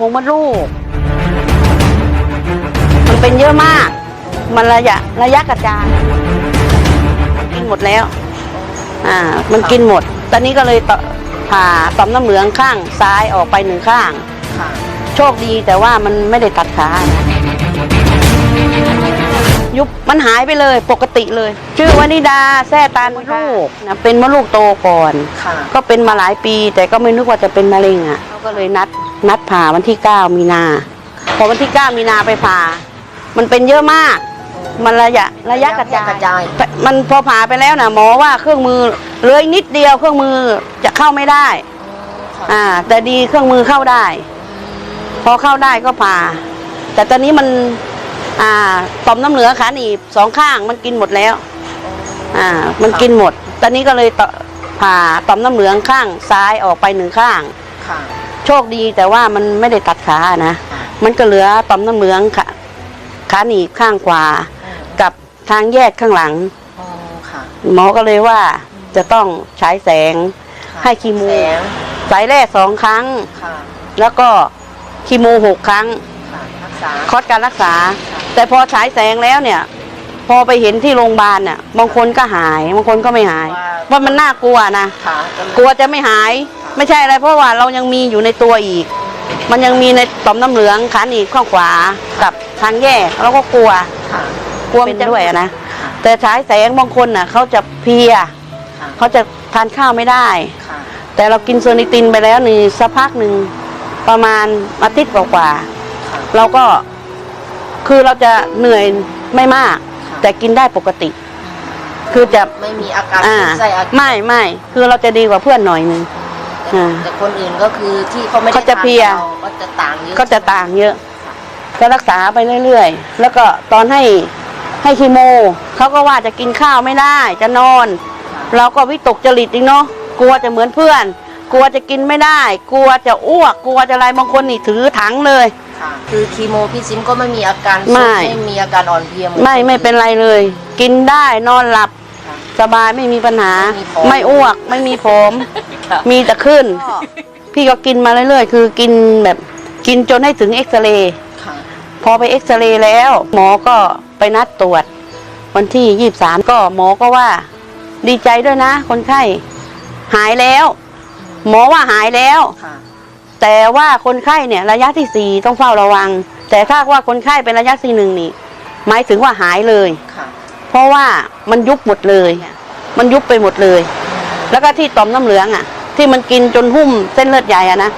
พงมดลูก มันเป็นเยอะมาก มันระยะระยะกระจายมันกินหมดแล้ว อ่า มันกินหมด ตอนนี้ก็เลยต่อผ่าต่อมน้ำเหลืองข้างซ้ายออกไปหนึ่งข้างค่ะโชคดีแต่ว่ามันไม่ได้ตัดขานะยุบมันหายไปเลยปกติเลย ชื่อวนิดาแซ่ตานมดลูกนะเป็นมดลูกโตก่อนค่ะก็เป็นมาหลายปี แต่ก็ไม่นึกว่าจะเป็นมะเร็งอะเขาก็เลยนัด นัดผ่าวันที่ 9 มีนา พอวันที่ 9 มีนาไปผ่า มันเป็นเยอะมาก มันระยะระยะกระจายกระจาย มันพอผ่าไปแล้วนะหมอว่าเครื่องมือเหลืออีกนิดเดียวเครื่องมือจะเข้าไม่ได้ค่ะอ่า แต่ดีเครื่องมือเข้าได้ พอเข้าได้ก็ผ่า แต่ตอนนี้มัน อ่าต่อมน้ำเหลืองขาหนีบสองข้างมันกินหมดแล้ว อ่า มันกินหมด ตอนนี้ก็เลยต่อผ่าต่อมน้ำเหลืองข้างซ้ายออกไปหนึ่งข้างค่ะโชคดีแต่ว่ามันไม่ได้ตัดขานะค่ะมันก็เหลือต่อมน้ำเหลืองขาขาหนีบข้างขวากับทางแยกข้างหลัง อ๋อค่ะ หมอก็เลยว่าจะต้องฉายแสงค่ะให้คีโมแสงสายแรกสองครั้ง ค่ะแล้วก็คีโมหกครั้ง ค่ะรักษา คอร์สการรักษาค่ะแต่พอฉายแสงแล้วเนี่ย พอไปเห็นที่โรงพยาบาลน่ะบางคนก็หายบางคนก็ไม่หาย ว่ามันน่ากลัวนะค่ะกลัวจะไม่หาย ไม่ใช่อะไรเพราะว่าเรายังมีอยู่ในตัวอีก มันยังมีในต่อมน้ำเหลืองขาหนีบข้างขวากับทางแยกเราก็กลัวค่ะกลัวมันจะด้วยอะนะค่ะแต่ฉายแสงบางคนน่ะเขาจะเพลียค่ะเขาจะทานข้าวไม่ได้ค่ะแต่เรากินโซนิตินไปแล้วนี่สักพักหนึ่งประมาณอาทิตย์กว่าค่ะๆเราก็คือเราจะเหนื่อยไม่มากค่ะแต่กินได้ปกติ คือจะไม่มีอาการอ่าขึ้นไส้อาเจียนไม่ไม่คือเราจะดีกว่าเพื่อนหน่อยหนึงแต่ อ่า แต่คนอื่นก็คือที่เขาไม่ได้เขาจะเพลียทานเราก็จะต่างเยอะก็จะต่างเยอะ ก็รักษาไปเรื่อยๆ แล้วก็ตอนให้ให้คีโมเขาก็ว่าจะกินข้าวไม่ได้ จะนอน เราก็วิตกจริตอีกเนาะกลัวจะเหมือนเพื่อน กลัวจะกินไม่ได้ กลัวจะอ้วกกลัวจะอะไรบางคนนี่ถือถังเลย ค่ะคือคีโมพี่ซิมก็ไม่มีอาการไม่สุดไม่มีอาการอ่อนเพลียเหอนไม่ไม่เป็นไรเลย กินได้นอนหลับค่ะ สบายไม่มีปัญหา ไม่มีผมไม่อ้วกไม่มีผมค่ะ มีแต่ขึ้น พี่ก็กินมาเรื่อยๆ คือกินแบบกินจนให้ถึงเอ็กซเรย์ค่ะพอไปเอ็กซเรย์แล้ว หมอก็ไปนัดตรวจ วันที่ยี่สามก็หมอก็ว่า ดีใจด้วยนะ คนไข้หายแล้ว หมอว่าหายแล้วค่ะแต่ว่าคนไข้เนี่ยระยะที่สี่ต้องเฝ้าระวัง แต่ถ้าว่าคนไข้เป็นระยะที่หนึ่งนี่หมายถึงว่าหายเลยค่ะเพราะว่ามันยุบหมดเลย มันยุบไปหมดเลย แล้วก็ที่ต่อมน้ำเหลืองอะ ที่มันกินจนหุ้มเส้นเลือดใหญ่อะนะ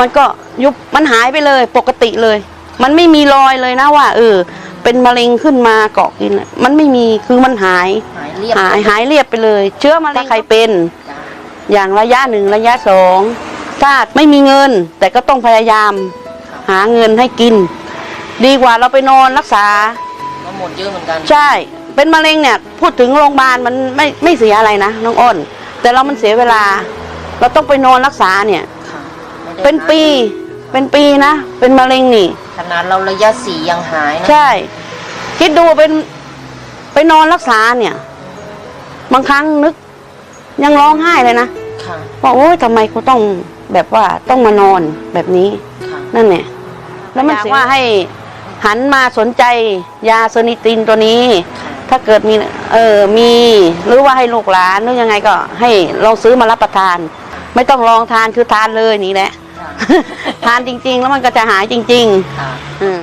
มันก็ยุบมันหายไปเลยปกติเลย มันไม่มีรอยเลยนะว่าเออเป็นมะเร็งขึ้นมาเกาะกินอะมันไม่มีคือมันหายหายเรียบหายหายเรียบไปเลย เชื้อมะเร็งใครเป็นจ้ะอย่างระยะหนึ่งระยะสองถ้าไม่มีเงิน แต่ก็ต้องพยายามค่ะหาเงินให้กิน ดีกว่าเราไปนอนรักษาก็หมดเยอะเหมือนกัน ใช่ เป็นมะเร็งเนี่ย พูดถึงโรงพยาบาลมันไม่ไม่เสียอะไรนะน้องอ้น แต่เรามันเสียเวลา เราต้องไปนอนรักษาเนี่ย ค่ะไม่ได้เป็นปี เป็นปีนะ เป็นมะเร็งนี่ ขนาดเราระยะสี่ยังหายนะใช่ คิดดูเป็นไปนอนรักษาเนี่ย บางครั้งนึก ยังร้องไห้เลยนะค่ะว่าโอ๊ยทำไมกูต้องแบบว่าต้องมานอนแบบนี้ ค่ะ นั่นเนี่ยแล้วมันว่าให้หันมาสนใจยาเซนิตินตัวนี้ ค่ะถ้าเกิดมีเออมีหรือว่าให้ลูกหลานหรือยังไงก็ให้ลองซื้อมารับประทาน ไม่ต้องลองทานคือทานเลยนี่แหละค่ะทานจริง ๆ แล้วมันก็จะหายจริงค่ะๆอืม